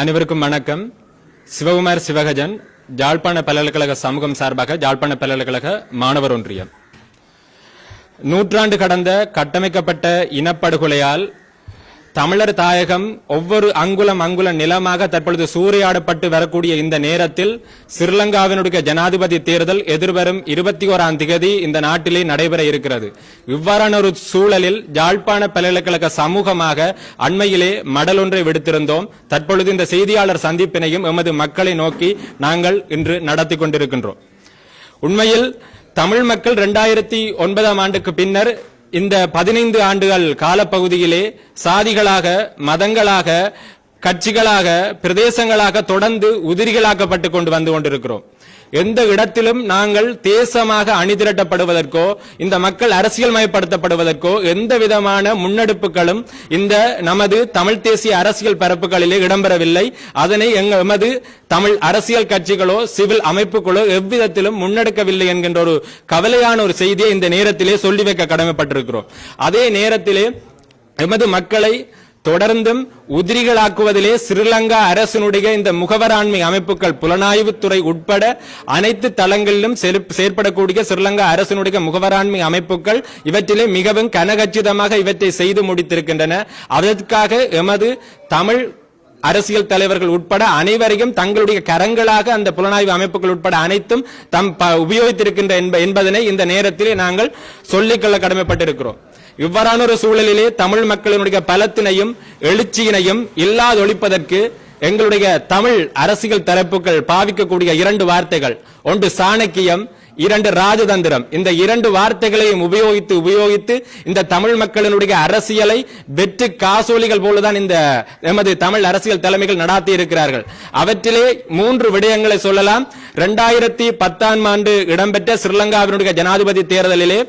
அனைவருக்கும் வணக்கம். சிவகுமார் சிவகஜன் ஜாழ்ப்பாண பல்கலைக்கழக சமூகம் சார்பாக ஜாழ்ப்பாண பல்கலைக்கழக மாணவர் ஒன்றியம். நூற்றாண்டு கடந்த கட்டமைக்கப்பட்ட இனப்படுகொலையால் தமிழர் தாயகம் ஒவ்வொரு அங்குலம் அங்குல நிலமாக தற்பொழுது சூறையாடப்பட்டு வரக்கூடிய இந்த நேரத்தில் ஸ்ரீலங்காவினுடைய ஜனாதிபதி தேர்தல் எதிர்வரும் இருபத்தி ஓராம் திகதி இந்த நாட்டிலே நடைபெற இருக்கிறது. இவ்வாறான ஒரு சூழலில் யாழ்ப்பாண பல்கலைக்கழக சமூகமாக அண்மையிலே மடல் ஒன்றை விடுத்திருந்தோம். தற்பொழுது இந்த செய்தியாளர் சந்திப்பினையும் எமது மக்களை நோக்கி நாங்கள் இன்று நடத்தி கொண்டிருக்கின்றோம். உண்மையில் தமிழ் மக்கள் இரண்டாயிரத்தி ஒன்பதாம் ஆண்டுக்கு பின்னர் இந்த பதினைந்து ஆண்டுகள் காலப்பகுதியிலே சாதிகளாக மதங்களாக கட்சிகளாக பிரதேசங்களாக தொடர்ந்து உதிரிகளாக்கப்பட்டு கொண்டு வந்து கொண்டிருக்கிறோம். எந்த இடத்திலும் நாங்கள் தேசமாக அணிதிரட்டப்படுவதற்கோ இந்த மக்கள் அரசியல் மயப்படுத்தப்படுவதற்கோ எந்த விதமான முன்னெடுப்புகளும் இந்த நமது தமிழ் தேசிய அரசியல் பரப்புகளிலே இடம்பெறவில்லை. அதனை எமது தமிழ் அரசியல் கட்சிகளோ சிவில் அமைப்புகளோ எவ்விதத்திலும் முன்னெடுக்கவில்லை என்கின்ற ஒரு கவலையான ஒரு செய்தியை இந்த நேரத்திலே சொல்லி வைக்க கடமைப்பட்டிருக்கிறோம். அதே நேரத்திலே எமது மக்களை தொடர்ந்தும் உதிரிகளாக்குவதிலே ஸ்ரீலங்கா அரசினுடைய இந்த முகவராண்மை அமைப்புகள் புலனாய்வுத்துறை உட்பட அனைத்து தளங்களிலும் செயற்படக்கூடிய ஸ்ரீலங்கா அரசினுடைய முகவராண்மை அமைப்புகள் இவற்றிலே மிகவும் கனகச்சிதமாக இவற்றை செய்து முடித்திருக்கின்றன. அதற்காக எமது தமிழ் அரசியல் தலைவர்கள் உட்பட அனைவரையும் தங்களுடைய கரங்களாக அந்த புலனாய்வு அமைப்புகள் உட்பட அனைத்தும் தம் ப- உபயோகித்திருக்கின்ற என்ப- என்பதனை இந்த நேரத்திலே நாங்கள் சொல்லிக்கொள்ள கடமைப்பட்டிருக்கிறோம். இவ்வாறான ஒரு சூழலிலே தமிழ் மக்களினுடைய பலத்தினையும் எழுச்சியினையும் இல்லாதொழிப்பதற்கு எங்களுடைய தமிழ் அரசியல் தரப்புகள் பாவிக்கக்கூடிய இரண்டு வார்த்தைகள். ஒன்று சாணக்கியம் இரண்டு ராஜதந்திரம். இந்த இரண்டு வார்த்தைகளையும் உபயோகித்து உபயோகித்து இந்த தமிழ் மக்களினுடைய அரசியலை வெற்று காசோலிகள் போலதான் இந்த எமது தமிழ் அரசியல் தலைமைகள் நடாத்தி இருக்கிறார்கள். அவற்றிலே மூன்று விடயங்களை சொல்லலாம். இரண்டாயிரத்தி பத்தாம் ஆண்டு இடம்பெற்ற ஸ்ரீலங்காவினுடைய ஜனாதிபதி தேர்தலிலே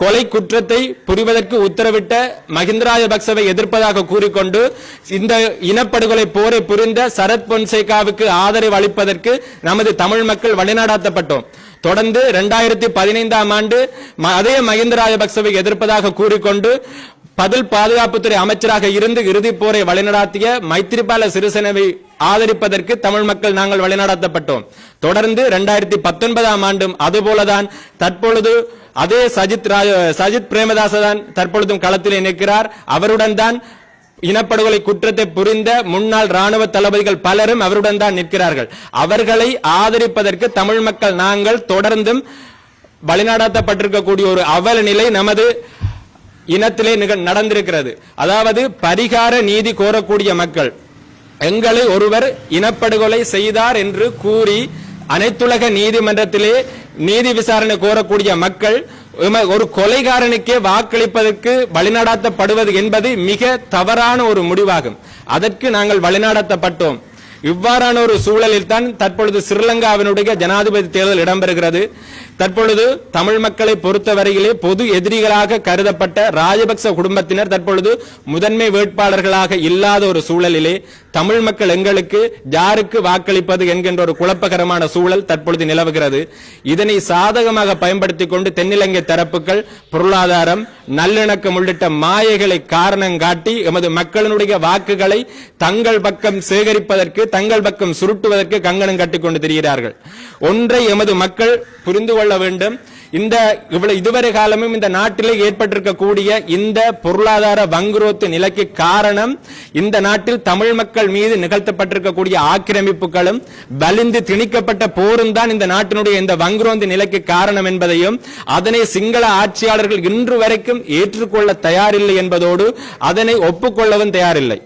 கொலை குற்றத்தை புரிவதற்கு உத்தரவிட்ட மஹிந்த ராஜபக்சவை எதிர்ப்பதாக கூறிக்கொண்டு இந்த இனப்படுகொலை போரை புரிந்த சரத் பொன்சேகாவுக்கு ஆதரவு அளிப்பதற்கு நமது தமிழ் மக்கள் வழிநடாத்தப்பட்டோம். தொடர்ந்து இரண்டாயிரத்தி பதினைந்தாம் ஆண்டு ம- அதே மஹிந்த ராஜபக்சவை எதிர்ப்பதாக கூறிக்கொண்டு பதில் பாதுகாப்புத்துறை அமைச்சராக இருந்து இறுதிப் போரை வழிநடாத்திய மைத்திரிபால சிறிசேனவை ஆதரிப்பதற்கு தமிழ் மக்கள் நாங்கள் வழிநடத்தப்பட்டோம். தொடர்ந்து இரண்டாயிரத்தி பத்தொன்பதாம் ஆண்டும் அதுபோலதான் தற்பொழுது அதே சஜித் ராஜ- சஜித் பிரேமதாச தான் தற்பொழுதும் களத்திலே நிற்கிறார். அவருடன் தான் இனப்படுகொலை குற்றத்தை புரிந்த முன்னாள் ராணுவ தளபதிகள் பலரும் அவருடன் தான் நிற்கிறார்கள். அவர்களை ஆதரிப்பதற்கு தமிழ் மக்கள் நாங்கள் தொடர்ந்தும் வழிநடத்தப்பட்டிருக்கக்கூடிய ஒரு அவல நிலை நமது இனத்திலே நடந்திருக்கிறது. அதாவது பரிகார நீதி கோரக்கூடிய மக்கள் எங்களை ஒருவர் இனப்படுகொலை செய்தார் என்று கூறி அனைத்துலக நீதிமன்றத்திலே நீதி விசாரணை கோரக்கூடிய மக்கள் ஒரு கொலைகாரனுக்கே வாக்களிப்பதற்கு வழிநடாத்தப்படுவது என்பது மிக தவறான ஒரு முடிவாகும். அதற்கு நாங்கள் வழிநடத்தப்பட்டோம். இவ்வாறான ஒரு சூழலில் தான் தற்பொழுது ஸ்ரீலங்காவினுடைய ஜனாதிபதி தேர்தல் இடம்பெறுகிறது. தற்பொழுது தமிழ் மக்களை பொறுத்தவரையிலே பொது எதிரிகளாக கருதப்பட்ட ராஜபக்ச குடும்பத்தினர் தற்பொழுது முதன்மை வேட்பாளர்களாக இல்லாத ஒரு சூழலிலே தமிழ் மக்கள் எங்களுக்கு யாருக்கு வாக்களிப்பது என்கின்ற ஒரு குழப்பகரமான சூழல் தற்பொழுது நிலவுகிறது. இதனை சாதகமாக பயன்படுத்திக் கொண்டு தென்னிலங்கை தரப்புகள் பொருளாதாரம் நல்லிணக்கம் உள்ளிட்ட மாயைகளை காரணம் காட்டி எமது மக்களினுடைய வாக்குகளை தங்கள் பக்கம் சேகரிப்பதற்கு தங்கள் பக்கம் சுருட்டுவதற்கு கங்கணம் கட்டிக் கொண்டு திரிகிறார்கள். ஒன்றை எமது மக்கள் புரிந்து கொள்ள வேண்டும். இந்த இவ்வளவு இதுவரை காலமும் இந்த நாட்டிலே ஏற்பட்டிருக்கக்கூடிய இந்த பொருளாதார வங்குரோத்து நிலைக்கு காரணம் இந்த நாட்டில் தமிழ் மக்கள் மீது நிகழ்த்தப்பட்டிருக்கக்கூடிய ஆக்கிரமிப்புகளும் வலிந்து திணிக்கப்பட்ட போரும் தான் இந்த நாட்டினுடைய இந்த வங்குரோந்து நிலைக்கு காரணம் என்பதையும் அதனை சிங்கள ஆட்சியாளர்கள் இன்று வரைக்கும் ஏற்றுக்கொள்ள தயாரில்லை என்பதோடு அதனை ஒப்புக்கொள்ளவும் தயாரில்லை.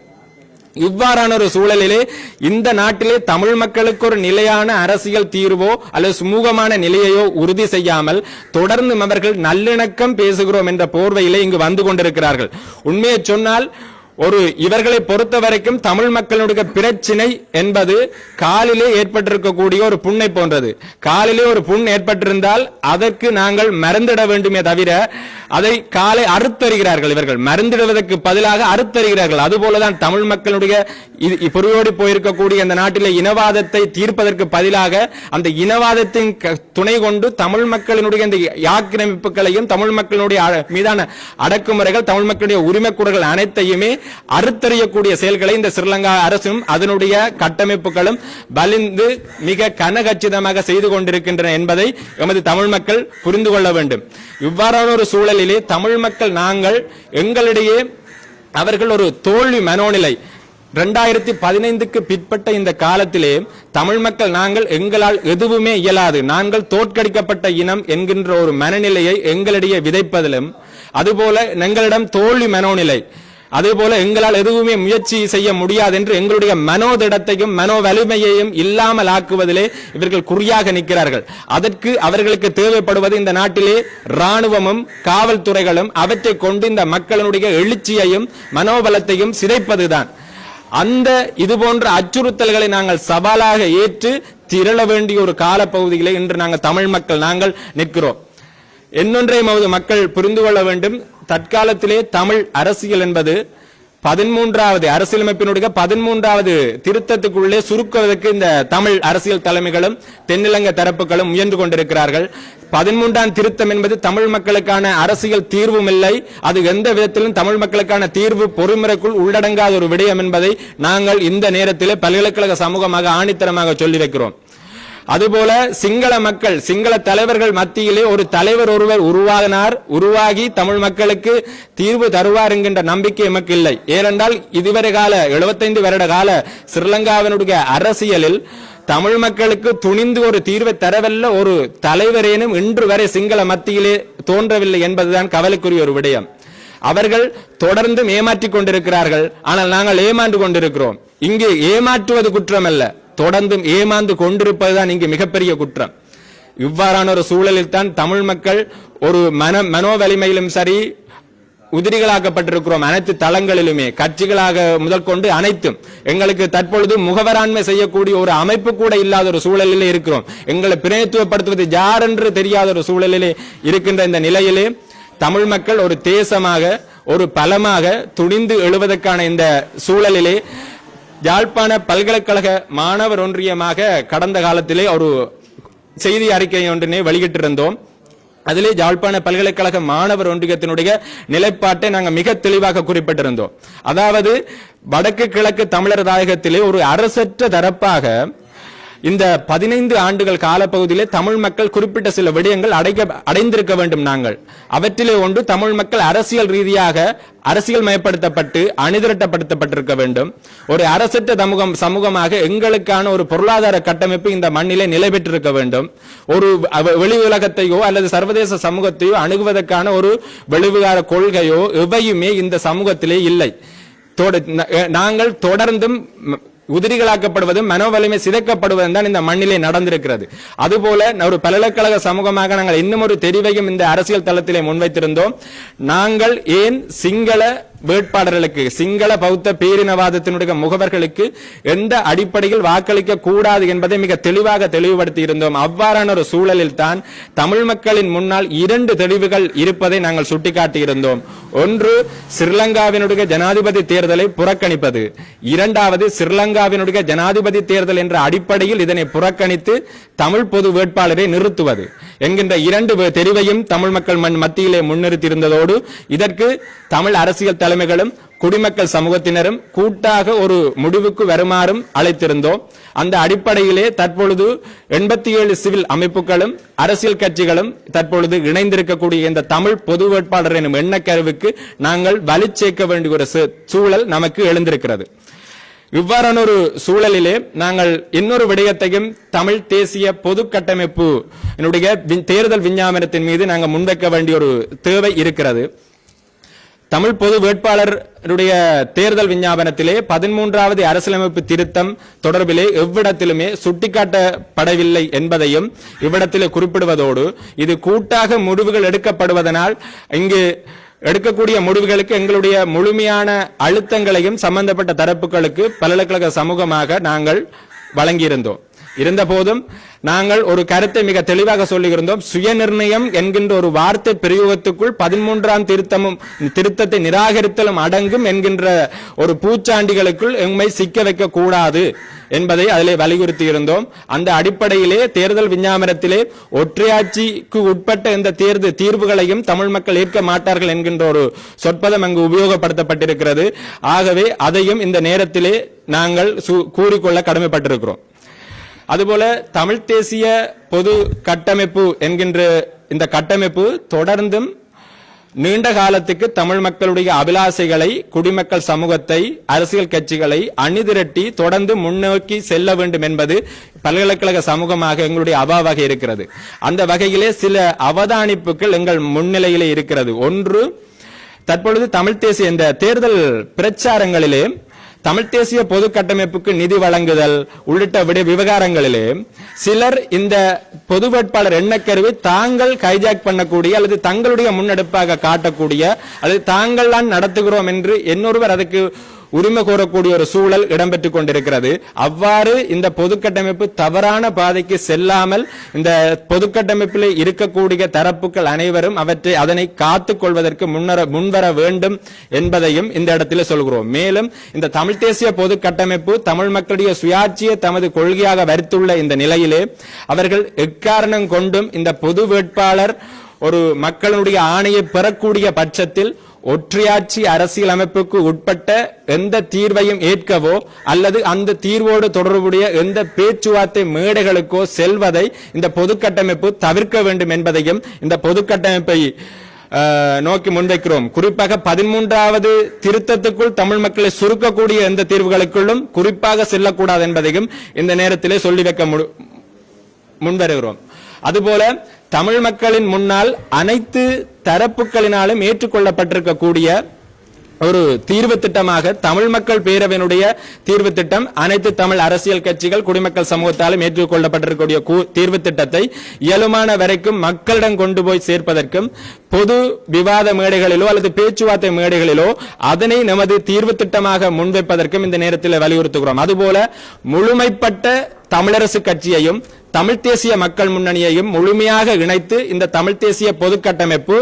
இவ்வாறான ஒரு சூழலிலே இந்த நாட்டிலே தமிழ் மக்களுக்கு ஒரு நிலையான அரசியல் தீர்வோ அல்லது சுமூகமான நிலையையோ உறுதி செய்யாமல் தொடர்ந்து அவர்கள் நல்லிணக்கம் பேசுகிறோம் என்ற போர்வையிலே இங்கு வந்து கொண்டிருக்கிறார்கள். உண்மையை சொன்னால் ஒரு இவர்களை பொறுத்த வரைக்கும் தமிழ் மக்களுடைய பிரச்சினை என்பது காலிலே ஏற்பட்டிருக்கக்கூடிய ஒரு புண்ணை போன்றது. காலிலே ஒரு புண் ஏற்பட்டிருந்தால் அதற்கு நாங்கள் மருந்திட வேண்டுமே தவிர அதை காலை அறுத்தறிகிறார்கள் இவர்கள். மருந்திடுவதற்கு பதிலாக அறுத்தறிகிறார்கள். அதுபோலதான் தமிழ் மக்களுடைய இது பொறியோடி போயிருக்கக்கூடிய இந்த நாட்டிலே இனவாதத்தை தீர்ப்பதற்கு பதிலாக அந்த இனவாதத்தின் க- துணை கொண்டு தமிழ் மக்களினுடைய இந்த ஆக்கிரமிப்புகளையும் தமிழ் மக்களுடைய மீதான அடக்குமுறைகள் தமிழ் மக்களுடைய உரிமைக்கூடல்கள் அனைத்தையுமே அறுத்தறியக்கூடிய செயல்களை இந்த ஸ்ரீலங்கா அரசும் அதனுடைய கட்டமைப்புகளும் வலிந்து மிக கனகச்சிதமாக செய்து கொண்டிருக்கின்றன என்பதை எமது தமிழ் மக்கள் புரிந்து கொள்ள வேண்டும். இவ்வாறான ஒரு சூழலிலே தமிழ் மக்கள் நாங்கள் எங்களிடையே அவர்கள் ஒரு தோல்வி மனோநிலை. ரெண்டாயிரத்தி பதினைந்துக்கு பிற்பட்ட இந்த காலத்திலே தமிழ் மக்கள் நாங்கள் எங்களால் எதுவுமே இயலாது. நாங்கள் தோற்கடிக்கப்பட்ட இனம் என்கின்ற ஒரு மனநிலையை எங்களிடையே விதைப்பதிலும் அதுபோல எங்களிடம் தோல்வி மனோநிலை. அதே போல எங்களால் எதுவுமே முயற்சி செய்ய முடியாது என்று எங்களுடைய மனோதிடத்தையும் மனோ வலிமையையும் இல்லாமல் ஆக்குவதிலே இவர்கள் குறியாக நிற்கிறார்கள். அதற்கு அவர்களுக்கு தேவைப்படுவது இந்த நாட்டிலே ராணுவமும் காவல்துறைகளும் அவற்றை கொண்டு இந்த மக்களினுடைய எழுச்சியையும் மனோபலத்தையும் சிதைப்பதுதான். அந்த இது போன்ற அச்சுறுத்தல்களை நாங்கள் சவாலாக ஏற்று திரள வேண்டிய ஒரு காலப்பகுதியிலே இன்று நாங்கள் தமிழ் மக்கள் நாங்கள் நிற்கிறோம். இன்னொன்றையாவது மக்கள் புரிந்து கொள்ள வேண்டும். தற்காலத்திலே தமிழ் அரசியல் என்பது பதிமூன்றாவது அரசியலமைப்பினுடைய பதிமூன்றாவது திருத்தத்துக்குள்ளே சுருக்குவதற்கு இந்த தமிழ் அரசியல் தலைமைகளும் தென்னிலங்க தரப்புகளும் முயன்று கொண்டிருக்கிறார்கள். பதிமூன்றாம் திருத்தம் என்பது தமிழ் மக்களுக்கான அரசியல் தீர்வும் இல்லை அது எந்த விதத்திலும் தமிழ் மக்களுக்கான தீர்வு பொறுமுறைக்குள் உள்ளடங்காத ஒரு விடயம் என்பதை நாங்கள் இந்த நேரத்திலே பல்கலைக்கழக சமூகமாக ஆணித்தரமாக சொல்லி வைக்கிறோம். அதுபோல சிங்கள மக்கள் சிங்கள தலைவர்கள் மத்தியிலே ஒரு தலைவர் ஒருவர் உருவாகினார் உருவாகி தமிழ் மக்களுக்கு தீர்வு தருவார் என்கின்ற நம்பிக்கை எமக்கு இல்லை. ஏனென்றால் இதுவரை கால 75 வருட கால ஸ்ரீலங்காவினுடைய அரசியலில் தமிழ் மக்களுக்கு துணிந்து ஒரு தீர்வை தரவல்ல ஒரு தலைவரேனும் இன்று வரை சிங்கள மத்தியிலே தோன்றவில்லை என்பதுதான் கவலைக்குரிய ஒரு விடயம். அவர்கள் தொடர்ந்தும் ஏமாற்றிக் கொண்டிருக்கிறார்கள். ஆனால் நாங்கள் ஏமாண்டு கொண்டிருக்கிறோம். இங்கு ஏமாற்றுவது குற்றம் அல்ல தொடர்ந்தும் ஏமாந்து கொண்டிருப்பதுதான் இங்கு மிகப்பெரிய குற்றம். இவ்வாறான ஒரு சூழலில் தான் தமிழ் மக்கள் ஒரு மன மனோவலிமையிலும் சரி உதிரிகளாக்கப்பட்டிருக்கிறோம் அனைத்து தளங்களிலுமே. கட்சிகளாக முதல் கொண்டு அனைத்தும். எங்களுக்கு தற்பொழுது முகவராண்மை செய்யக்கூடிய ஒரு அமைப்பு கூட இல்லாத ஒரு சூழலிலே இருக்கிறோம். எங்களை பிரதித்துவப்படுத்துவது யார் என்று தெரியாத ஒரு சூழலிலே இருக்கின்ற இந்த நிலையிலே தமிழ் மக்கள் ஒரு தேசமாக ஒரு பலமாக துணிந்து எழுவதற்கான இந்த சூழலிலே யாழ்ப்பாண பல்கலைக்கழக மாணவர் ஒன்றியமாக கடந்த காலத்திலே ஒரு செய்தி அறிக்கை ஒன்றினை வெளியிட்டிருந்தோம். அதிலே யாழ்ப்பாண பல்கலைக்கழக மாணவர் ஒன்றியத்தினுடைய நிலைப்பாட்டை நாங்கள் மிக தெளிவாக குறிப்பிட்டிருந்தோம். அதாவது வடக்கு கிழக்கு தமிழர் தாயகத்திலே ஒரு அரசற்ற தரப்பாக இந்த பதினைந்து ஆண்டுகள் காலப்பகுதியிலே தமிழ் மக்கள் குறிப்பிட்ட சில விடயங்கள் அடைக்க அடைந்திருக்க வேண்டும் நாங்கள். அவற்றிலே ஒன்று தமிழ் மக்கள் அரசியல் ரீதியாக அரசியல் மயப்படுத்தப்பட்டு அணிதிரட்டப்படுத்தப்பட்டிருக்க வேண்டும். ஒரு அரசற்ற சமூகம் சமூகமாக எங்களுக்கான ஒரு பொருளாதார கட்டமைப்பு இந்த மண்ணிலே நிலை பெற்றிருக்க வேண்டும். ஒரு வெளி உலகத்தையோ அல்லது சர்வதேச சமூகத்தையோ அணுகுவதற்கான ஒரு வெளிவிகார கொள்கையோ எவையுமே இந்த சமூகத்திலே இல்லை. நாங்கள் தொடர்ந்தும் உதிரிகளாக்கப்படுவதும் மனோவலிமை சிதைக்கப்படுவதும் தான் இந்த மண்ணிலே நடந்திருக்கிறது. அதுபோல ஒரு பல்கலைக்கழக சமூகமாக நாங்கள் இன்னும் ஒரு தெரிவையும் இந்த அரசியல் தளத்திலே முன்வைத்திருந்தோம். நாங்கள் ஏன் சிங்கள வேட்பாளர்களுக்கு சிங்கள பௌத்த பேரினவாதத்தினுடைய முகவர்களுக்கு எந்த அடிப்படையில் வாக்களிக்க கூடாது என்பதை மிக தெளிவாக தெளிவுபடுத்தி இருந்தோம். அவ்வாறான ஒரு சூழலில் தான் தமிழ் மக்களின் முன்னால் இரண்டு தெளிவுகள் இருப்பதை நாங்கள் சுட்டிக்காட்டி இருந்தோம். ஒன்று ஸ்ரீலங்காவினுடைய ஜனாதிபதி தேர்தலை புறக்கணிப்பது. இரண்டாவது ஸ்ரீலங்காவினுடைய ஜனாதிபதி தேர்தல் என்ற அடிப்படையில் இதனை புறக்கணித்து தமிழ் பொது வேட்பாளரை நிறுத்துவது என்கின்ற இரண்டு தெளிவையும் தெரிவையும் தமிழ் மக்கள் மண் மத்தியிலே முன்னிறுத்தியிருந்ததோடு இதற்கு தமிழ் அரசியல் தலைமைகளும் குடிமக்கள் சமூகத்தினரும் கூட்டாக ஒரு முடிவுக்கு வருமாறும் அழைத்திருந்தோம். அந்த அடிப்படையிலே தற்பொழுது எண்பத்தி ஏழு சிவில் அமைப்புகளும் அரசியல் கட்சிகளும் தற்பொழுது இணைந்திருக்கக்கூடிய இந்த தமிழ் பொது வேட்பாளர் எனும் எண்ணக்கருவுக்கு நாங்கள் வலு சேர்க்க வேண்டிய ஒரு சூழல் நமக்கு எழுந்திருக்கிறது. இவ்வாறான ஒரு சூழலிலே நாங்கள் இன்னொரு விடயத்தையும் தமிழ் தேசிய பொது கட்டமைப்பு தேர்தல் விஞ்ஞாபனத்தின் மீது நாங்கள் முன்வைக்க வேண்டிய ஒரு தேவை இருக்கிறது. தமிழ் பொது வேட்பாளருடைய தேர்தல் விஞ்ஞாபனத்திலே பதிமூன்றாவது அரசியலமைப்பு திருத்தம் தொடர்பிலே எவ்விடத்திலுமே சுட்டிக்காட்டப்படவில்லை என்பதையும் இவ்விடத்திலே குறிப்பிடுவதோடு இது கூட்டாக முடிவுகள் எடுக்கப்படுவதனால் இங்கு எடுக்கக்கூடிய முடிவுகளுக்கு எங்களுடைய முழுமையான அழுத்தங்களையும் சம்பந்தப்பட்ட தரப்புகளுக்கு பல்கலைக்கழக சமூகமாக நாங்கள் வழங்கியிருந்தோம். இருந்த போதும் நாங்கள் ஒரு கருத்தை மிக தெளிவாக சொல்லியிருந்தோம். சுயநிர்ணயம் என்கின்ற ஒரு வார்த்தை பிரயோகத்துக்குள் பதிமூன்றாம் திருத்தமும் திருத்தத்தை நிராகரித்தலும் அடங்கும் என்கின்ற ஒரு பூச்சாண்டிகளுக்குள் எம்மை சிக்க வைக்க கூடாது என்பதை அதிலே வலியுறுத்தி இருந்தோம் அந்த அடிப்படையிலே தேர்தல் விஞ்ஞாபனத்திலே ஒற்றையாட்சிக்கு உட்பட்ட இந்த தேர்தல் தீர்வுகளையும் தமிழ் மக்கள் ஏற்க மாட்டார்கள் என்கின்ற ஒரு சொற்பதம் அங்கு உபயோகப்படுத்தப்பட்டிருக்கிறது. ஆகவே அதையும் இந்த நேரத்திலே நாங்கள் கூறிக்கொள்ள கடமைப்பட்டிருக்கிறோம். அதுபோல தமிழ் தேசிய பொது கட்டமைப்பு என்கின்ற இந்த கட்டமைப்பு தொடர்ந்தும் நீண்ட காலத்துக்கு தமிழ் மக்களுடைய அபிலாசைகளை குடிமக்கள் சமூகத்தை அரசியல் கட்சிகளை அணிதிரட்டி தொடர்ந்து முன்னோக்கி செல்ல வேண்டும் என்பது பல்கலைக்கழக சமூகமாக எங்களுடைய அபாவாக இருக்கிறது. அந்த வகையிலே சில அவதானிப்புகள் எங்கள் முன்னிலையிலே இருக்கிறது. ஒன்று தற்பொழுது தமிழ் தேசிய இந்த தேர்தல் பிரச்சாரங்களிலே தமிழ் தேசிய பொது கட்டமைப்புக்கு நிதி வழங்குதல் உள்ளிட்ட விட விவகாரங்களிலே சிலர் இந்த பொது வேட்பாளர் எண்ணக்கருவை தாங்கள் கைஜாக் பண்ணக்கூடிய அல்லது தங்களுடைய முன்னெடுப்பாக காட்டக்கூடிய அல்லது தாங்கள் தான் நடத்துகிறோம் என்று இன்னொருவர் அதுக்கு உரிமை கோரக்கூடிய ஒரு சூழல் இடம்பெற்றுக் கொண்டிருக்கிறது. அவ்வாறு இந்த பொது கட்டமைப்பு தவறான பாதைக்கு செல்லாமல் இந்த பொதுக்கட்டமைப்பில் இருக்கக்கூடிய தரப்புகள் அனைவரும் அவற்றை அதனை காத்துக் கொள்வதற்கு முன்னர முன்வர வேண்டும் என்பதையும் இந்த இடத்தில் சொல்கிறோம். மேலும் இந்த தமிழ் தேசிய பொது கட்டமைப்பு தமிழ் மக்களுடைய சுயாட்சியை தமது கொள்கையாக வரித்துள்ள இந்த நிலையிலே அவர்கள் எக்காரணம் கொண்டும் இந்த பொது வேட்பாளர் ஒரு மக்களுடைய ஆணையை பெறக்கூடிய பட்சத்தில் ஒற்றையாட்சி அரசியல் அமைப்புக்கு உட்பட்ட எந்த தீர்வையும் ஏற்கவோ அல்லது அந்த தீர்வோடு தொடர்புடைய எந்த பேச்சுவார்த்தை மேடைகளுக்கோ செல்வதை இந்த பொது கட்டமைப்பு தவிர்க்க வேண்டும் என்பதையும் இந்த பொது கட்டமைப்பை நோக்கி முன்வைக்கிறோம். குறிப்பாக பதிமூன்றாவது திருத்தத்துக்குள் தமிழ் மக்களை சுருக்கக்கூடிய எந்த தீர்வுகளுக்குள்ளும் குறிப்பாக செல்லக்கூடாது என்பதையும் இந்த நேரத்திலே சொல்லி வைக்க மு- முன்வருகிறோம். அதுபோல தமிழ் மக்களின் முன்னால் அனைத்து தரப்புகளினாலும் ஏற்றுக்கொள்ளப்பட்டிருக்கக்கூடிய ஒரு தீர்வு திட்டமாக தமிழ் மக்கள் பேரவையினுடைய தீர்வு திட்டம் அனைத்து தமிழ் அரசியல் கட்சிகள் குடிமக்கள் சமூகத்தாலும் ஏற்றுக்கொள்ளப்பட்டிருக்கக்கூடிய தீர்வு திட்டத்தை இயலுமான வரைக்கும் மக்களிடம் கொண்டு போய் சேர்ப்பதற்கும் பொது விவாத மேடைகளிலோ அல்லது பேச்சுவார்த்தை மேடைகளிலோ அதனை நமது தீர்வு திட்டமாக முன்வைப்பதற்கும் இந்த நேரத்தில் வலியுறுத்துகிறோம். அதுபோல முழுமைப்பட்ட தமிழரசு கட்சியையும் தமிழ் தேசிய மக்கள் முன்னணியையும் முழுமையாக இணைத்து இந்த தமிழ் தேசிய பொது கட்டமைப்பு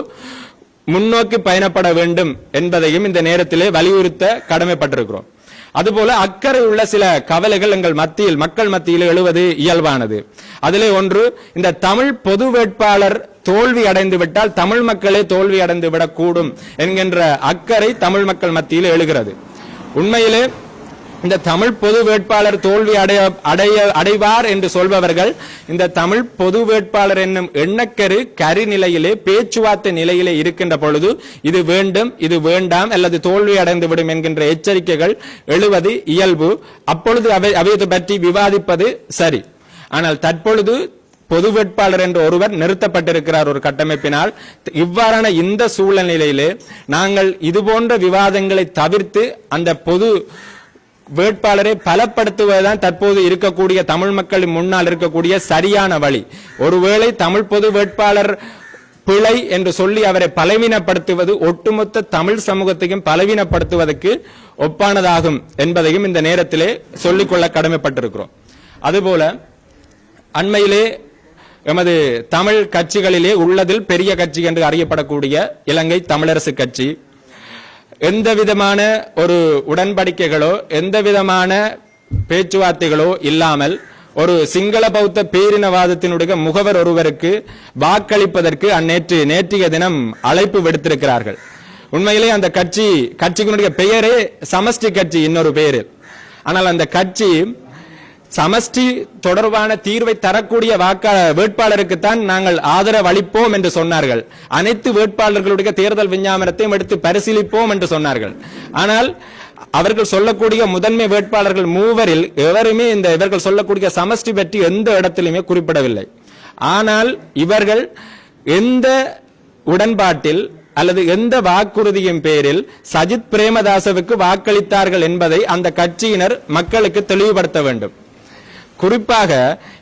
முன்னோக்கி பயணப்பட வேண்டும் என்பதையும் இந்த நேரத்திலே வலியுறுத்த கடமைப்பட்டிருக்கிறோம். அதுபோல அக்கறை உள்ள சில கவலைகள் எங்கள் மத்தியில் மக்கள் மத்தியில் எழுவது இயல்பானது. அதிலே ஒன்று இந்த தமிழ் பொது வேட்பாளர் தோல்வி அடைந்து விட்டால் தமிழ் மக்களே தோல்வி அடைந்து விடக்கூடும் என்கின்ற அக்கறை தமிழ் மக்கள் மத்தியில் எழுகிறது. உண்மையிலே இந்த தமிழ் பொது வேட்பாளர் தோல்வி அடைய அடைய அடைவார் என்று சொல்பவர்கள் இந்த தமிழ் பொது வேட்பாளர் என்னும் எண்ணக்கரு கரி நிலையிலே பேச்சுவார்த்தை நிலையிலே இருக்கின்ற பொழுது இது வேண்டும் இது வேண்டாம் அல்லது தோல்வி அடைந்து விடும் என்கின்ற எச்சரிக்கைகள் எழுவது இயல்பு. அப்பொழுது அவை அவையது பற்றி விவாதிப்பது சரி. ஆனால் தற்பொழுது பொது வேட்பாளர் என்ற ஒருவர் நிறுத்தப்பட்டிருக்கிறார் ஒரு கட்டமைப்பினால் இவ்வாறான இந்த சூழ்நிலையிலே நாங்கள் இதுபோன்ற விவாதங்களை தவிர்த்து அந்த பொது வேட்பாளரை பலப்படுத்துவதுதான் தற்போது இருக்கக்கூடிய தமிழ் மக்களின் முன்னால் இருக்கக்கூடிய சரியான வழி. ஒருவேளை தமிழ் பொது வேட்பாளர் பிழை என்று சொல்லி அவரை பலவீனப்படுத்துவது ஒட்டுமொத்த தமிழ் சமூகத்தையும் பலவீனப்படுத்துவதற்கு ஒப்பானதாகும் என்பதையும் இந்த நேரத்திலே சொல்லிக்கொள்ள கடமைப்பட்டிருக்கிறோம். அதுபோல அண்மையிலே எமது தமிழ் கட்சிகளிலே உள்ளதில் பெரிய கட்சி என்று அறியப்படக்கூடிய இலங்கை தமிழரசு கட்சி எந்த விதமான ஒரு உடன்படிக்கைகளோ எந்த விதமான பேச்சுவார்த்தைகளோ இல்லாமல் ஒரு சிங்கள பௌத்த பேரினவாதத்தினுடைய முகவர் ஒருவருக்கு வாக்களிப்பதற்கு அந்நேற்று நேற்றைய தினம் அழைப்பு விடுத்திருக்கிறார்கள். உண்மையிலே அந்த கட்சி கட்சியினுடைய பெயரே சமஷ்டி கட்சி இன்னொரு பெயரில் ஆனால் அந்த கட்சி சமஷ்டி தொடர்பான தீர்வை தரக்கூடிய வாக்கா வேட்பாளருக்குத்தான் நாங்கள் ஆதரவு அளிப்போம் என்று சொன்னார்கள். அனைத்து வேட்பாளர்களுடைய தேர்தல் விஞ்ஞாபனத்தையும் எடுத்து பரிசீலிப்போம் என்று சொன்னார்கள். ஆனால் அவர்கள் சொல்லக்கூடிய முதன்மை வேட்பாளர்கள் மூவரில் எவருமே இந்த இவர்கள் சொல்லக்கூடிய சமஷ்டி பற்றி எந்த இடத்திலுமே குறிப்பிடவில்லை. ஆனால் இவர்கள் எந்த உடன்பாட்டில் அல்லது எந்த வாக்குறுதியின் பேரில் சஜித் பிரேமதாசவுக்கு வாக்களித்தார்கள் என்பதை அந்த கட்சியினர் மக்களுக்கு தெளிவுபடுத்த வேண்டும். குறிப்பாக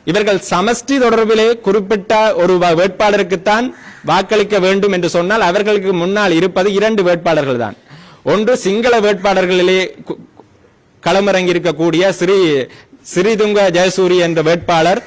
இவர்கள் சமஷ்டி தொடர்பிலே குறிப்பிட்ட ஒரு வேட்பாளருக்குத்தான் வாக்களிக்க வேண்டும் என்று சொன்னால் அவர்களுக்கு முன்னால் இருப்பது இரண்டு வேட்பாளர்கள் தான் ஒன்று சிங்கள வேட்பாளர்களிலே கு- களமிறங்கி இருக்கக்கூடிய ஸ்ரீ ஸ்ரீதுங்க ஜெயசூரி என்ற வேட்பாளர்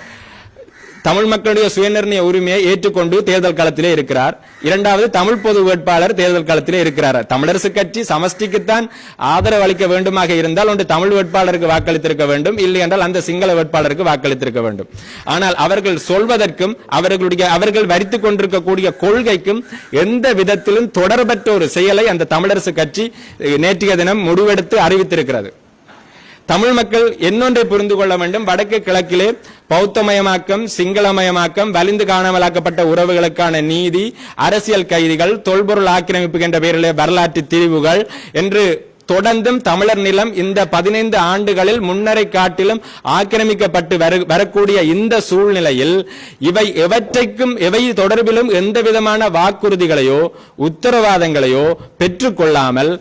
தமிழ் மக்களுடைய சுயநிர்ணய உரிமையை ஏற்றுக்கொண்டு தேர்தல் காலத்திலே இருக்கிறார். இரண்டாவது தமிழ் பொது வேட்பாளர் தேர்தல் காலத்திலே இருக்கிறார். தமிழரசு கட்சி சமஷ்டிக்குத்தான் ஆதரவு அளிக்க வேண்டுமாக இருந்தால் ஒன்று தமிழ் வேட்பாளருக்கு வாக்களித்திருக்க வேண்டும் இல்லை என்றால் அந்த சிங்கள வேட்பாளருக்கு வாக்களித்திருக்க வேண்டும். ஆனால் அவர்கள் சொல்வதற்கும் அவர்களுடைய அவர்கள் வரித்துக் கொண்டிருக்கக்கூடிய கொள்கைக்கும் எந்த விதத்திலும் தொடர்பற்ற ஒரு செயலை அந்த தமிழரசு கட்சி நேற்றைய தினம் முடிவெடுத்து அறிவித்திருக்கிறது. தமிழ் மக்கள் என்னொன்றை புரிந்து கொள்ள வேண்டும்? வடக்கு கிழக்கிலே பௌத்தமயமாக்கம் சிங்களமயமாக்கம் வலிந்து காணாமலாக்கப்பட்ட உறவுகளுக்கான நீதி அரசியல் கைதிகள் தொல்பொருள் ஆக்கிரமிப்பு என்ற பெயரிலே வரலாற்று திரிவுகள் என்று தொடர்ந்தும் தமிழர் நிலம் இந்த பதினைந்து ஆண்டுகளில் முன்னரை காட்டிலும் ஆக்கிரமிக்கப்பட்டு வரக்கூடிய இந்த சூழ்நிலையில் இவை எவற்றைக்கும் எவை தொடர்பிலும் எந்த விதமான வாக்குறுதிகளையோ உத்தரவாதங்களையோ பெற்றுக்கொள்ளாமல்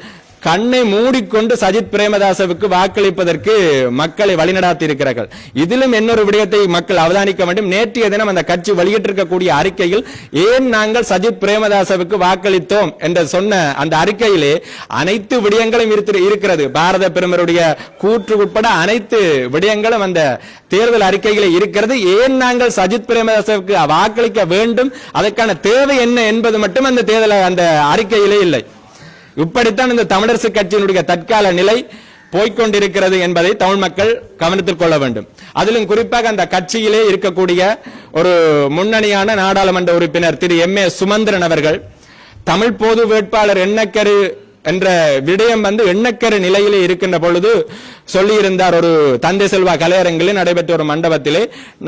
கண்ணை மூடிக்கொண்டு சஜித் பிரேமதாசவுக்கு வாக்களிப்பதற்கு மக்களை வழிநடாத்தி இருக்கிறார்கள் இதிலும் இன்னொரு விடயத்தை மக்கள் அவதானிக்க வேண்டும். நேற்றைய தினம் அந்த கட்சி வெளியிட்டிருக்கக்கூடிய அறிக்கையில் ஏன் நாங்கள் சஜித் பிரேமதாசவுக்கு வாக்களித்தோம் என்று சொன்ன அந்த அறிக்கையிலே அனைத்து விடயங்களும் இருக்கிறது. பாரத பிரமருடைய கூற்று உட்பட அனைத்து விடயங்களும் அந்த தேர்தல் அறிக்கையிலே இருக்கிறது. ஏன் நாங்கள் சஜித் பிரேமதாசவுக்கு வாக்களிக்க வேண்டும்? அதற்கான தேவை என்ன என்பது மட்டும் அந்த தேர்தல் அந்த அறிக்கையிலே இல்லை. இப்படித்தான் இந்த தமிழரசு கட்சியினுடைய தற்கால நிலை போய்க்கொண்டிருக்கிறது என்பதை தமிழ் மக்கள் கவனத்தில் கொள்ள வேண்டும். அதிலும் குறிப்பாக அந்த கட்சியிலே இருக்கக்கூடிய ஒரு முன்னணியான நாடாளுமன்ற உறுப்பினர் திரு எம் ஏ சுமந்திரன் அவர்கள் தமிழ் பொது வேட்பாளர் எண்ணக்கரு என்ற விடயம் வந்து எண்ணக்கரு நிலையிலே இருக்கின்ற பொழுது சொல்லியிருந்தார் ஒரு தந்தை செல்வா கலையரங்கிலே நடைபெற்ற ஒரு மண்டபத்திலே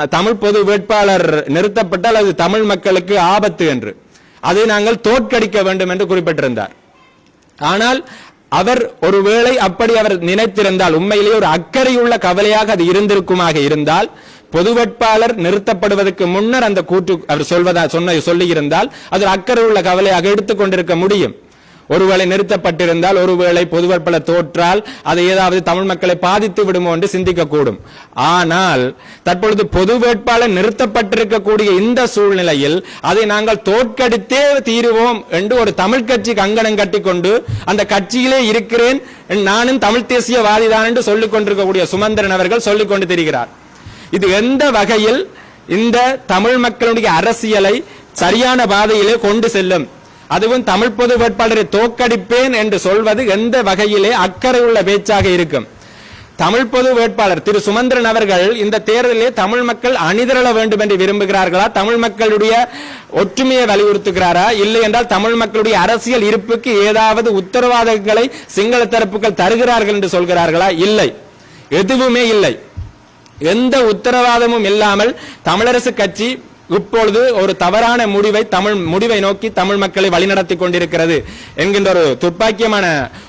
தமிழ் பொது வேட்பாளர் நிறுத்தப்பட்டால் அது தமிழ் மக்களுக்கு ஆபத்து என்று. அதை நாங்கள் தோற்கடிக்க வேண்டும் என்று குறிப்பிட்டிருந்தார். ஆனால் அவர் ஒருவேளை அப்படி அவர் நினைத்திருந்தால் உண்மையிலேயே ஒரு அக்கறையுள்ள கவலையாக அது இருந்திருக்குமாக இருந்தால் பொது வேட்பாளர் நிறுத்தப்படுவதற்கு முன்னர் அந்த கூற்று அவர் சொல்வதா சொன்ன சொல்லியிருந்தால் அது அக்கறை உள்ள கவலையாக எடுத்துக்கொண்டிருக்க முடியும். ஒருவேளை நிறுத்தப்பட்டிருந்தால் ஒருவேளை பொதுவற்பல தோற்றால் அது ஏதாவது தமிழ் மக்களை பாதித்து விடுமோ என்று சிந்திக்கக்கூடும். ஆனால் தற்பொழுது பொது வேட்பாளர் நிறுத்தப்பட்டிருக்கக்கூடிய இந்த சூழ்நிலையில் அதை நாங்கள் தோற்கடித்தே தீருவோம் என்று ஒரு தமிழ் கட்சி கங்கணம் கட்டிக்கொண்டு அந்த கட்சியிலே இருக்கிறேன் நானும் தமிழ் தேசியவாதிதான் என்று சொல்லிக் கொண்டிருக்கக்கூடிய சுமந்திரன் அவர்கள் சொல்லிக் கொண்டு தெரிகிறார். இது எந்த வகையில் இந்த தமிழ் மக்களுடைய அரசியலை சரியான பாதையிலே கொண்டு செல்லும்? அதுவும் தமிழ் பொது வேட்பாளரை தோற்கடிப்பேன் என்று சொல்வது எந்த வகையிலே அக்கறை உள்ள பேச்சாக இருக்கும். தமிழ் பொது வேட்பாளர் திரு சுமந்திரன் அவர்கள் இந்த தேர்தலிலே தமிழ் மக்கள் அணிதிரள வேண்டும் என்று விரும்புகிறார்களா? தமிழ் மக்களுடைய ஒற்றுமையை வலியுறுத்துகிறாரா? இல்லை என்றால் தமிழ் மக்களுடைய அரசியல் இருப்புக்கு ஏதாவது உத்தரவாதங்களை சிங்கள தரப்புகள் தருகிறார்கள் என்று சொல்கிறார்களா? இல்லை. எதுவுமே இல்லை. எந்த உத்தரவாதமும் இல்லாமல் தமிழரசு கட்சி இப்பொழுது ஒரு தவறான முடிவை தமிழ் முடிவை நோக்கி தமிழ் மக்களை வழிநடத்தி கொண்டிருக்கிறது என்கின்ற ஒரு துப்பாக்கியமான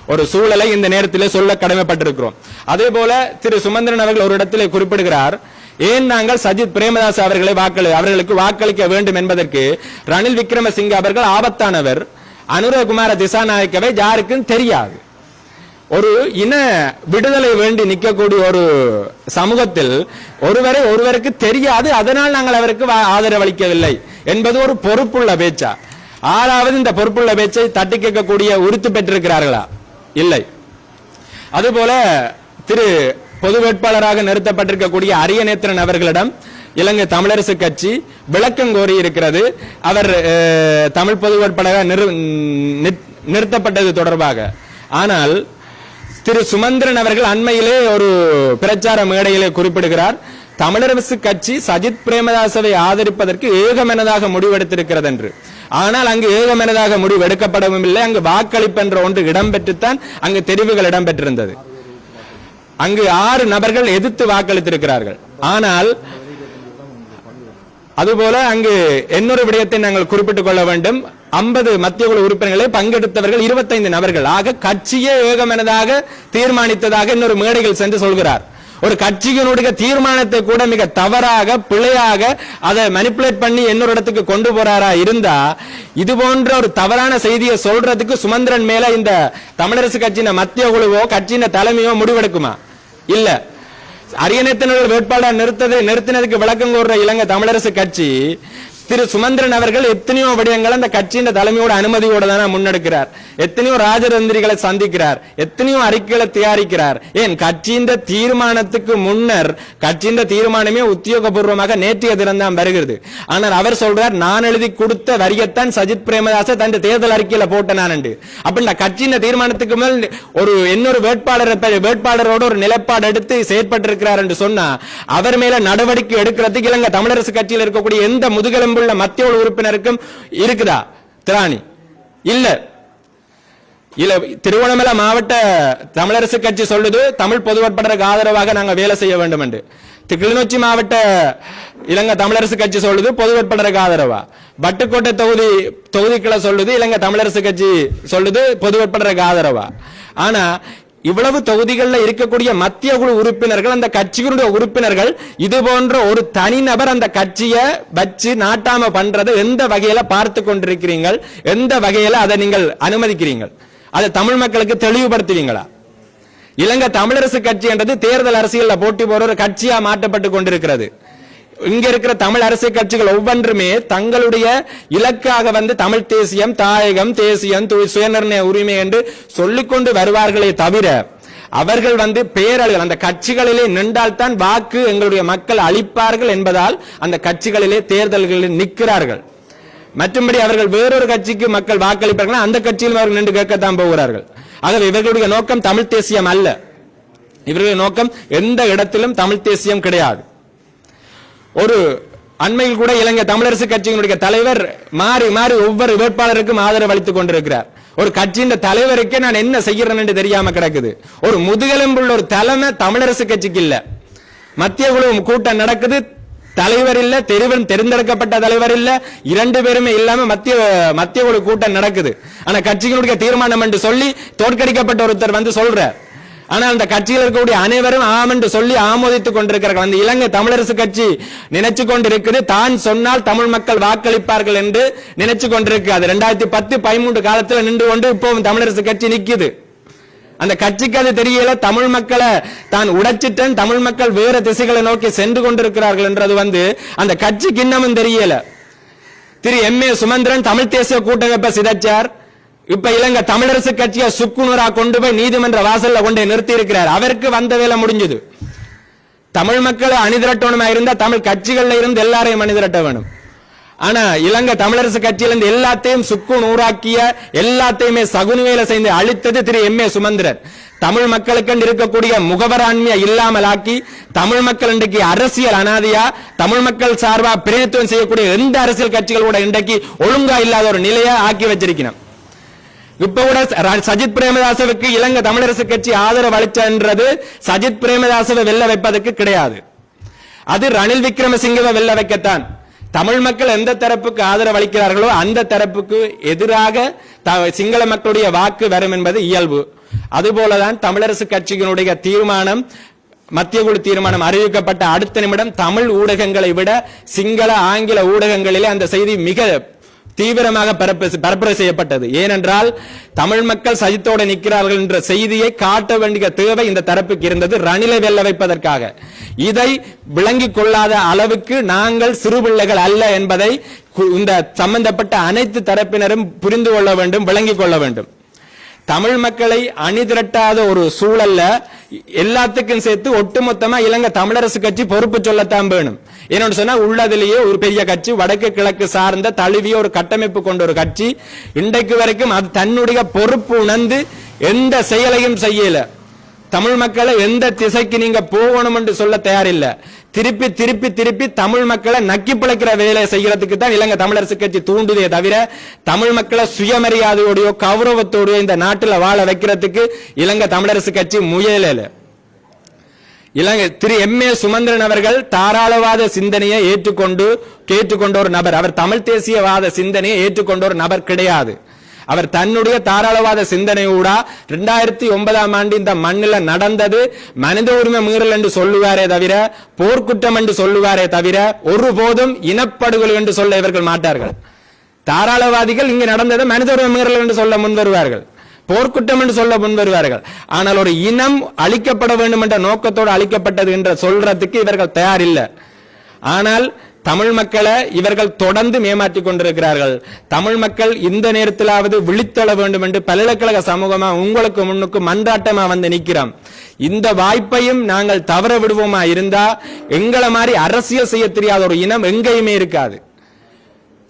ஒரு சூழலை இந்த நேரத்தில் சொல்ல கடமைப்பட்டிருக்கிறோம். அதே போல திரு சுமந்திரன் அவர்கள் ஒரு இடத்திலே குறிப்பிடுகிறார் ஏன் நாங்கள் சஜித் பிரேமதாஸ் அவர்களை வாக்களி அவர்களுக்கு வாக்களிக்க வேண்டும் என்பதற்கு ரணில் விக்ரமசிங்க அவர்கள் ஆபத்தானவர் அனுரகுமார திசாநாயக்கவை யாருக்கும் தெரியாது. ஒரு இன விடுதலை வேண்டி நிற்கக்கூடிய ஒரு சமூகத்தில் ஒருவரை ஒருவருக்கு தெரியாது அதனால் நாங்கள் அவருக்கு ஆதரவளிக்கவில்லை என்பது ஒரு பொறுப்புள்ள பேச்சா? ஆறாவது இந்த பொறுப்புள்ள பேச்சை தட்டி கேட்கக்கூடிய உறுத்து பெற்றிருக்கிறார்களா? இல்லை. அதுபோல திரு பொது வேட்பாளராக நிறுத்தப்பட்டிருக்கக்கூடிய அரியநேத்திரன் அவர்களிடம் இலங்கை தமிழரசு கட்சி விளக்கம் கோரி இருக்கிறது. அவர் தமிழ் பொது வேட்பாளராக நிறு- நிறுத்தப்பட்டது தொடர்பாக. ஆனால் திரு சுமந்திரன் அவர்கள் அண்மையிலே ஒரு பிரச்சார மேடையிலே குறிப்பிடுகிறார் தமிழரசு கட்சி சஜித் பிரேமதாசவை ஆதரிப்பதற்கு ஏகமனதாக முடிவெடுத்திருக்கிறது என்று ஆனால் அங்கு ஏகமனதாக முடிவு எடுக்கப்படவும் இல்லை. அங்கு வாக்களிப்பு என்ற ஒன்று இடம்பெற்றுத்தான் அங்கு தெரிவுகள் இடம்பெற்றிருந்தது. அங்கு ஆறு நபர்கள் எதிர்த்து வாக்களித்திருக்கிறார்கள். ஆனால் அதுபோல அங்கு இன்னொரு விடயத்தை நாங்கள் குறிப்பிட்டுக் கொள்ள வேண்டும். ஐம்பது மத்திய குழு உறுப்பினர்களை பங்கெடுத்தவர்கள் இருபத்தைந்து நபர்கள். ஆக கட்சியே ஏகமனதாக தீர்மானித்ததாக இன்னொரு மேடைகள் சென்று சொல்கிறார். ஒரு கட்சியினுடைய தீர்மானத்தை கூட மிக தவறாக பிழையாக அதை மனிப்புலேட் பண்ணி இன்னொரு இடத்துக்கு கொண்டு போறாரா இருந்தா இது போன்ற ஒரு தவறான செய்தியை சொல்றதுக்கு சுமந்திரன் மேல இந்த தமிழரசு கட்சியின் மத்திய குழுவோ கட்சியின் தலைமையோ முடிவெடுக்குமா? இல்ல. அரியணைத்தினர்கள் வேட்பாளர் நிறுத்தது நிறுத்தினதுக்கு விளக்கம் கோர்ற இலங்கை தமிழரசு கட்சி திரு சுமந்திரன் அவர்கள் எத்தனையோ விடயங்கள் அந்த கட்சியின் தலைமையோட அனுமதியோட தானே முன்னெடுக்கிறார். எத்தனையோ ராஜதந்திரிகளை சந்திக்கிறார். எத்தனையோ அறிக்கைகளை தயாரிக்கிறார். ஏன் கட்சியின் தீர்மானத்துக்கு முன்னர் கட்சியின் தீர்மானமே உத்தியோகபூர்வமாக நேற்றைய தினம்தான் வருகிறது. ஆனால் அவர் சொல்றார் நான் எழுதி கொடுத்த வரியத்தான் சஜித் பிரேமதாச தன் தேர்தல் அறிக்கையில போட்ட நான் அப்ப இந்த கட்சியின் தீர்மானத்துக்கு மேல் ஒரு இன்னொரு வேட்பாளர் வேட்பாளரோட ஒரு நிலைப்பாடு எடுத்து செயற்பட்டிருக்கிறார் என்று சொன்னா அவர் மேல நடவடிக்கை எடுக்கிறதுக்கு இலங்கை தமிழரசு கட்சியில் இருக்கக்கூடிய எந்த உள்ள மத்திய உறுப்பினருக்கும் இருக்குதா? திராணி. இல்ல. இல்ல திருவண்ணாமலை மாவட்ட தமிழரசு கட்சி சொல்லுது தமிழ் பொதுவற்படருக்கு ஆதரவாக நாங்க வேலை செய்ய வேண்டும் என்று கிளிநொச்சி மாவட்ட இலங்கை தமிழரசு கட்சி சொல்லுது பொதுவற்படருக்கு ஆதரவா. பட்டுக்கோட்டை தொகுதி தொகுதிக்களை சொல்லுது இலங்கை தமிழரசு கட்சி சொல்லுது பொதுவற்படருக்கு ஆதரவா. ஆனா இவ்வளவு தொகுதிகளில் இருக்கக்கூடிய மத்திய குழு உறுப்பினர்கள் அந்த கட்சிகளுடைய உறுப்பினர்கள் இது போன்ற ஒரு தனிநபர் அந்த கட்சியை வச்சு நாட்டாம பண்றதை எந்த வகையில பார்த்து கொண்டிருக்கிறீர்கள்? எந்த வகையில அதை நீங்கள் அனுமதிக்கிறீர்கள்? அதை தமிழ் மக்களுக்கு தெளிவுபடுத்துவீங்களா? இலங்கை தமிழரசு கட்சி என்றது தேர்தல் அரசியலில் போட்டி போற ஒரு கட்சியா மாற்றப்பட்டு கொண்டிருக்கிறது. இங்க இருக்கிற தமிழ் அரசியல் கட்சிகள் ஒவ்வொன்றுமே தங்களுடைய இலக்காக வந்து தமிழ் தேசியம் தாயகம் தேசியம் சுயநிர்ணய உரிமை என்று சொல்லிக்கொண்டு வருவார்களே தவிர அவர்கள் வந்து பேரழிகள் அந்த கட்சிகளிலே நின்றால்தான் வாக்கு எங்களுடைய மக்கள் அளிப்பார்கள் என்பதால் அந்த கட்சிகளிலே தேர்தல்களில் நிற்கிறார்கள். மற்றும்படி அவர்கள் வேறொரு கட்சிக்கு மக்கள் வாக்களிப்பார்கள் அந்த கட்சியிலும் அவர்கள் நின்று கேட்கத்தான் போகிறார்கள். ஆகவே இவர்களுடைய நோக்கம் தமிழ் தேசியம் அல்ல. இவர்களுடைய நோக்கம் எந்த இடத்திலும் தமிழ் தேசியம் கிடையாது. ஒரு அண்மையில் கூட இலங்கை தமிழரசு கட்சியினுடைய தலைவர் மாறி மாறி ஒவ்வொரு வேட்பாளருக்கும் ஆதரவு அளித்துக் கொண்டிருக்கிறார். ஒரு கட்சியின் தலைவருக்கே நான் என்ன செய்கிறேன் தெரியாம கிடக்குது. ஒரு முதுகெலும்புள்ள ஒரு தலைமை தமிழரசு கட்சிக்கு இல்ல. மத்திய குழு கூட்டம் நடக்குது. தலைவர் இல்ல தெருவன் தேர்ந்தெடுக்கப்பட்ட தலைவர் இல்ல. இரண்டு பேருமே இல்லாம மத்திய மத்திய குழு கூட்டம் நடக்குது. ஆனா கட்சிகளுடைய தீர்மானம் என்று சொல்லி தோற்கடிக்கப்பட்ட ஒருத்தர் வந்து சொல்ற ஆனால் அந்த கட்சியில் இருக்கக்கூடிய அனைவரும் ஆம் என்று சொல்லி ஆமோதித்துக் கொண்டிருக்கிறார்கள். அந்த இலங்கை தமிழரசு கட்சி நினைச்சு கொண்டிருக்குது. தான் சொன்னால் தமிழ் மக்கள் வாக்களிப்பார்கள் என்று நினைச்சு கொண்டிருக்கு அது ரெண்டாயிரத்தி பத்து பதிமூன்று காலத்தில் நின்று கொண்டு இப்போ தமிழரசு கட்சி நிற்குது அந்த கட்சிக்கு அது தெரியல. தமிழ் மக்களை தான் உடைச்சிட்டேன் தமிழ் மக்கள் வேற திசைகளை நோக்கி சென்று கொண்டிருக்கிறார்கள் என்றது வந்து அந்த கட்சிக்கு இன்னமும் தெரியல. திரு எம் ஏ சுமந்திரன் தமிழ் தேசிய கூட்டமைப்பை சிதைச்சார். இப்ப இலங்கை தமிழரசு கட்சியை சுக்குநூறா கொண்டு போய் நீதிமன்ற வாசல்ல கொண்டு நிறுத்தி இருக்கிறார் அவருக்கு வந்த வேலை முடிஞ்சது. தமிழ் மக்களை அணிதிரட்டணுமா இருந்தா தமிழ் கட்சிகள்ல இருந்து எல்லாரையும் அணிதிரட்ட வேணும். ஆனா இலங்கை தமிழரசு கட்சியிலிருந்து எல்லாத்தையும் சுக்கு நூறாக்கிய எல்லாத்தையுமே சகுனி வேலை செய்து அழித்தது திரு எம் ஏ சுமந்திரன் தமிழ் மக்களுக்கு இருக்கக்கூடிய முகவராண்மையை இல்லாமல் ஆக்கி தமிழ் மக்கள் இன்றைக்கு அரசியல் அனாதையா தமிழ் மக்கள் சார்பா பிரதித்துவம் செய்யக்கூடிய எந்த அரசியல் கட்சிகள் கூட இன்றைக்கு ஒழுங்கா இல்லாத ஒரு நிலையை ஆக்கி வச்சிருக்கணும் இப்ப கூட ர- சஜித் பிரேமதாசவுக்கு இலங்கை தமிழரசு கட்சி ஆதரவு அளிச்சன்றது சஜித் பிரேமதாசவை வெல்ல வைப்பதற்கு கிடையாது. அது ரணில் விக்ரமசிங்கவை வெல்ல வைக்கத்தான். தமிழ் மக்கள் எந்த தரப்புக்கு ஆதரவு அளிக்கிறார்களோ அந்த தரப்புக்கு எதிராக த- சிங்கள மக்களுடைய வாக்கு வரும் என்பது இயல்பு. அதுபோலதான் தமிழரசு கட்சியினுடைய தீர்மானம் மத்திய குழு தீர்மானம் அறிவிக்கப்பட்ட அடுத்த நிமிடம் தமிழ் ஊடகங்களை விட சிங்கள ஆங்கில ஊடகங்களிலே அந்த செய்தி மிக தீவிரமாக பரப்பு பரப்புரை செய்யப்பட்டது. ஏனென்றால் தமிழ் மக்கள் சஜித்தோடு நிற்கிறார்கள் என்ற செய்தியை காட்ட வேண்டிய தேவை இந்த தரப்புக்கு இருந்தது. ரணிலை வெல்ல வைப்பதற்காக. இதை விளங்கிக் கொள்ளாத அளவுக்கு நாங்கள் சிறு பிள்ளைகள் அல்ல என்பதை இந்த சம்பந்தப்பட்ட அனைத்து தரப்பினரும் புரிந்து கொள்ள வேண்டும் விளங்கிக் கொள்ள வேண்டும். தமிழ் மக்களை அணிதிரட்டாத ஒரு சூழல்ல எல்லாத்துக்கும் சேர்த்து ஒட்டுமொத்தமா இலங்கை தமிழரசு கட்சி பொறுப்பு சொல்லத்தான் வேணும். என்னன்னு சொன்னா உள்ளதிலேயே ஒரு பெரிய கட்சி வடக்கு கிழக்கு சார்ந்த தழுவிய ஒரு கட்டமைப்பு கொண்ட ஒரு கட்சி. இன்றைக்கு வரைக்கும் அது தன்னுடைய பொறுப்பு உணர்ந்து எந்த செயலையும் செய்யல. தமிழ் மக்களை எந்த திசைக்கு நீங்க போகணும் என்று சொல்ல தயாரில்லை. திருப்பி திருப்பி திருப்பி தமிழ் மக்களை நக்கி பிழைக்கிற வேலையை செய்யறதுக்கு தான் இலங்கை தமிழரசு கட்சி தூண்டுதே தவிர தமிழ் மக்களை சுயமரியாதையோடையோ கௌரவத்தோடையோ இந்த நாட்டுல வாழ வைக்கிறதுக்கு இலங்கை தமிழரசு கட்சி முயலல இலங்கை திரு எம். ஏ. சுமந்திரன் அவர்கள் தாராளவாத சிந்தனையை ஏற்றுக்கொண்டு கேட்டுக்கொண்ட ஒரு நபர். அவர் தமிழ் தேசியவாத சிந்தனையை ஏற்றுக்கொண்ட ஒரு நபர் கிடையாது. அவர் தன்னுடைய தாராளவாத சிந்தனையூட ரெண்டாயிரத்தி ஒன்பதாம் ஆண்டு இந்த மண்ணில் நடந்தது. மனித உரிமை மீறல் என்று சொல்லுவாரே தவிர போர்க்குற்றம் என்று சொல்லுவாரே தவிர ஒருபோதும் இனப்படுகொலை என்று சொல்ல இவர்கள் மாட்டார்கள். தாராளவாதிகள் இங்கு நடந்தது மனித உரிமை மீறல் என்று சொல்ல முன்வருவார்கள். போர்க்குற்றம் என்று சொல்ல முன்வருவார்கள். ஆனால் ஒரு இனம் அழிக்கப்பட வேண்டும் என்ற நோக்கத்தோடு அழிக்கப்பட்டது என்று சொல்றதுக்கு இவர்கள் தயாரில்லை. ஆனால் தமிழ் மக்களை இவர்கள் தொடர்ந்து ஏமாற்றிக் கொண்டிருக்கிறார்கள். தமிழ் மக்கள் இந்த நேரத்திலாவது விழித்தள வேண்டும் என்று பல்கலைக்கழக சமூகமா உங்களுக்கு முன்னுக்கு மன்றாட்டமா வந்து நிற்கிறோம் இந்த வாய்ப்பையும் நாங்கள் தவற விடுவோமா இருந்தா எங்களை மாதிரி அரசியல் செய்ய தெரியாத ஒரு இனம் எங்கேயுமே இருக்காது.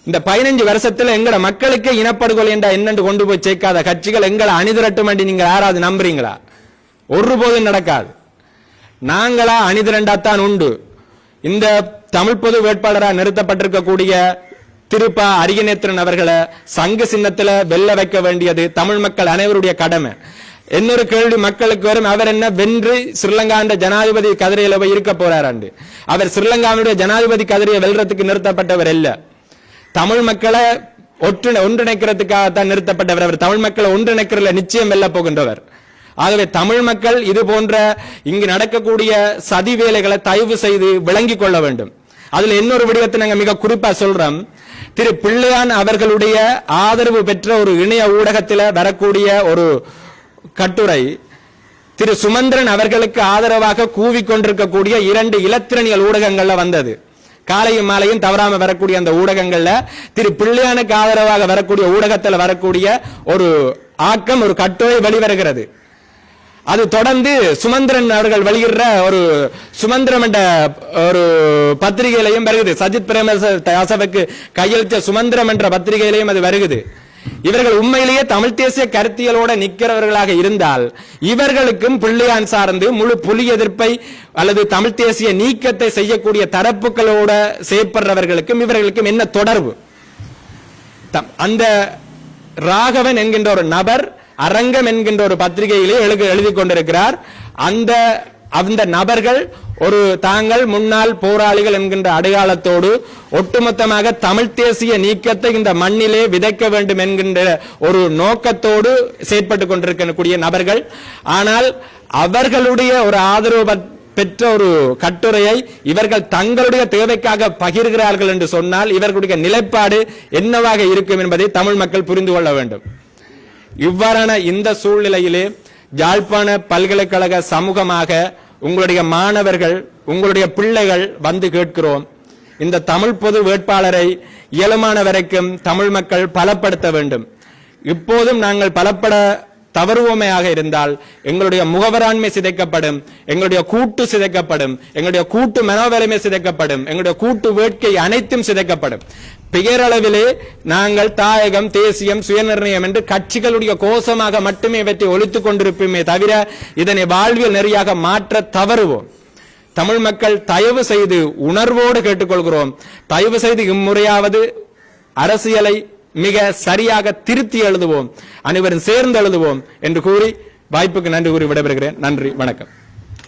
இந்த பதினஞ்சு வருஷத்துல எங்கட மக்களுக்கு இனப்படுகொலை என்றா என்னென்று கொண்டு போய் சேர்க்காத கட்சிகள் எங்களை அணிதிரட்டும் என்று நீங்க யாராவது நம்புறீங்களா? ஒருபோதும் நடக்காது. நாங்களா அணிதிரண்டாத்தான் உண்டு. இந்த தமிழ் பொது வேட்பாளராக நிறுத்தப்பட்டிருக்கக்கூடிய திருப்பா அரியநேத்திரன் அவர்களை சங்க சின்னத்துல வெல்ல வைக்க வேண்டியது தமிழ் மக்கள் அனைவருடைய கடமை. இன்னொரு கேள்வி மக்களுக்கு வரும். அவர் என்ன வென்று ஸ்ரீலங்காண்ட ஜனாதிபதி கதிரையில போய் இருக்க போறாராண்டு? அவர் ஸ்ரீலங்காவுடைய ஜனாதிபதி கதிரையை வெல்றதுக்கு நிறுத்தப்பட்டவர் அல்ல தமிழ் மக்களை ஒற்று ஒன்றிணைக்கிறதுக்காகத்தான் நிறுத்தப்பட்டவர். அவர் தமிழ் மக்களை ஒன்றிணைக்கிறதுல நிச்சயம் வெல்ல போகின்றவர். ஆகவே தமிழ் மக்கள் இது போன்ற இங்கு நடக்கக்கூடிய சதி வேலைகளை தயவு செய்து விளங்கிக் கொள்ள வேண்டும். அதுல இன்னொரு விடயத்தை நாங்க மிக குறிப்பா சொல்றோம். திரு பிள்ளையான் அவர்களுடைய ஆதரவு பெற்ற ஒரு இணைய ஊடகத்தில் வரக்கூடிய ஒரு கட்டுரை திரு சுமந்திரன் அவர்களுக்கு ஆதரவாக கூவிக்கொண்டிருக்கக்கூடிய இரண்டு இலத்திரனியல் ஊடகங்கள்ல வந்தது. காலையும் மாலையும் தவறாம வரக்கூடிய அந்த ஊடகங்கள்ல திரு பிள்ளையானுக்கு ஆதரவாக வரக்கூடிய ஊடகத்தில் வரக்கூடிய ஒரு ஆக்கம் ஒரு கட்டுரை வெளிவருகிறது. அது தொடர்ந்து சுமந்திரன் அவர்கள் வெளியிடுற ஒரு சுமந்திரம் என்ற ஒரு பத்திரிகையிலையும் வருகிறது சஜித் பிரேமதாசவுக்கு கையெழுத்த சுமந்திரம் என்ற பத்திரிகையிலையும் அது வருகிறது இவர்கள் உண்மையிலேயே தமிழ் தேசிய கருத்தியலோட நிற்கிறவர்களாக இருந்தால் இவர்களுக்கும் பிள்ளையான் சார்ந்து முழு புலி எதிர்ப்பை அல்லது தமிழ் தேசிய நீக்கத்தை செய்யக்கூடிய தரப்புகளோட செயற்படுறவர்களுக்கும் இவர்களுக்கும் என்ன தொடர்பு? அந்த ராகவன் என்கின்ற ஒரு நபர் அரங்கம் என்கின்ற ஒரு பத்திரிகையிலே எழுதி எழுதி கொண்டிருக்கிறார். அந்த அந்த நபர்கள் ஒரு தாங்கள் முன்னாள் போராளிகள் என்கின்ற அடையாளத்தோடு ஒட்டுமொத்தமாக தமிழ் தேசிய நீக்கத்தை இந்த மண்ணிலே விதைக்க வேண்டும் என்கின்ற ஒரு நோக்கத்தோடு செயற்பட்டு கொண்டிருக்கக்கூடிய நபர்கள். ஆனால் அவர்களுடைய ஒரு ஆதரவு பெற்ற ஒரு கட்டுரையை இவர்கள் தங்களுடைய தேவைக்காக பகிர்கிறார்கள் என்று சொன்னால் இவர்களுடைய நிலைப்பாடு என்னவாக இருக்கும் என்பதை தமிழ் மக்கள் புரிந்து கொள்ள வேண்டும். இவ்வாறான இந்த சூழ்நிலையிலே யாழ்ப்பாண பல்கலைக்கழக சமூகமாக உங்களுடைய மாணவர்கள் உங்களுடைய பிள்ளைகள் வந்து கேட்கிறோம். இந்த தமிழ் பொது வேட்பாளரை இயலுமான வரைக்கும் தமிழ் மக்கள் பலப்படுத்த வேண்டும். இப்போதும் நாங்கள் பலப்பட தவறுவோமையாக இருந்தால் எங்களுடைய முகவராண்மை சிதைக்கப்படும் எங்களுடைய கூட்டு சிதைக்கப்படும் எங்களுடைய கூட்டு மனோவலிமை சிதைக்கப்படும் எங்களுடைய கூட்டு வேட்கை அனைத்தும் சிதைக்கப்படும். பெயரளவிலே நாங்கள் தாயகம் தேசியம் சுயநிர்ணயம் என்று கட்சிகளுடைய கோஷமாக மட்டுமே இவற்றை ஒழித்துக் கொண்டிருப்போமே தவிர இதனை வாழ்வியல் நெறியாக மாற்ற தவறுவோம். தமிழ் மக்கள் தயவு செய்து உணர்வோடு கேட்டுக்கொள்கிறோம். தயவு செய்து இம்முறையாவது அரசியலை மிக சரியாக திருத்தி எழுதுவோம். அனைவரும் சேர்ந்து எழுதுவோம் என்று கூறி வாய்ப்புக்கு நன்றி கூறி விடைபெறுகிறேன். நன்றி. வணக்கம்.